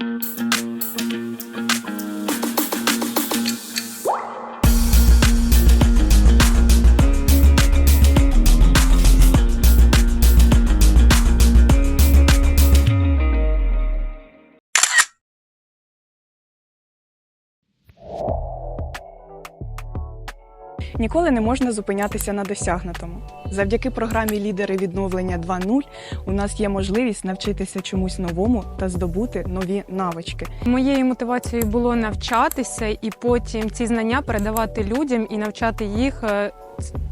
Música Ніколи не можна зупинятися на досягнутому. Завдяки програмі Лідери відновлення 2.0 у нас є можливість навчитися чомусь новому та здобути нові навички. Моєю мотивацією було навчатися і потім ці знання передавати людям і навчати їх е,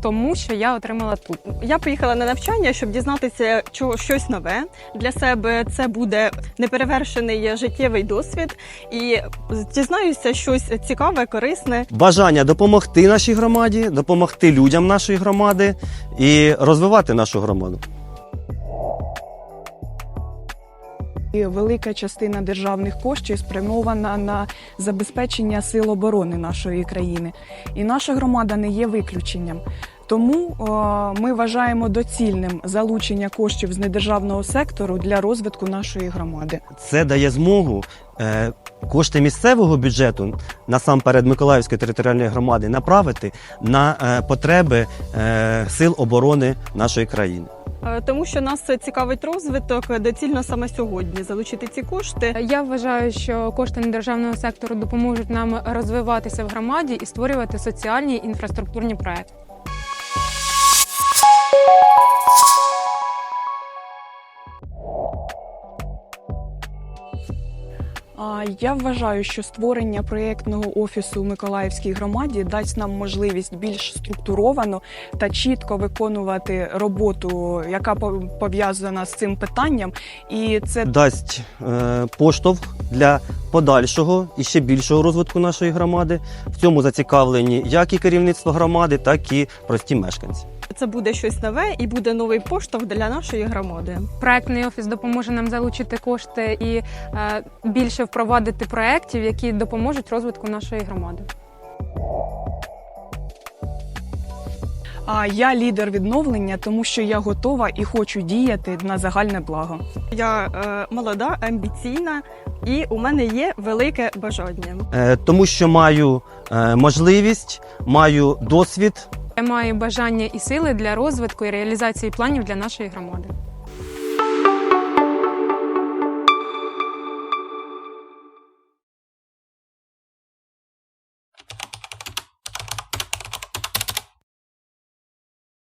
тому, що я отримала тут. Я поїхала на навчання, щоб дізнатися щось нове для себе. Це буде неперевершений життєвий досвід, і дізнаюся щось цікаве, корисне. Бажання допомогти нашій громаді, допомогти людям нашої громади і розвивати нашу громаду. Велика частина державних коштів спрямована на забезпечення сил оборони нашої країни. І наша громада не є виключенням. Тому ми вважаємо доцільним залучення коштів з недержавного сектору для розвитку нашої громади. Це дає змогу е, кошти місцевого бюджету, насамперед Миколаївської територіальної громади, направити на е, потреби е, сил оборони нашої країни. Е, Тому що нас цікавить розвиток доцільно саме сьогодні залучити ці кошти. Я вважаю, що кошти недержавного сектору допоможуть нам розвиватися в громаді і створювати соціальні інфраструктурні проекти. Я вважаю, що створення проєктного офісу у Миколаївській громаді дасть нам можливість більш структуровано та чітко виконувати роботу, яка по- пов'язана з цим питанням. І це Дасть е, поштовх для подальшого і ще більшого розвитку нашої громади. В цьому зацікавлені як і керівництво громади, так і прості мешканці. Це буде щось нове і буде новий поштовх для нашої громади. Проектний офіс допоможе нам залучити кошти і е, більше впровадити проєктів, які допоможуть розвитку нашої громади. А я лідер відновлення, тому що я готова і хочу діяти на загальне благо. Я е, молода, амбіційна, і у мене є велике бажання. Е, тому що маю е, можливість, маю досвід Я маю бажання і сили для розвитку і реалізації планів для нашої громади.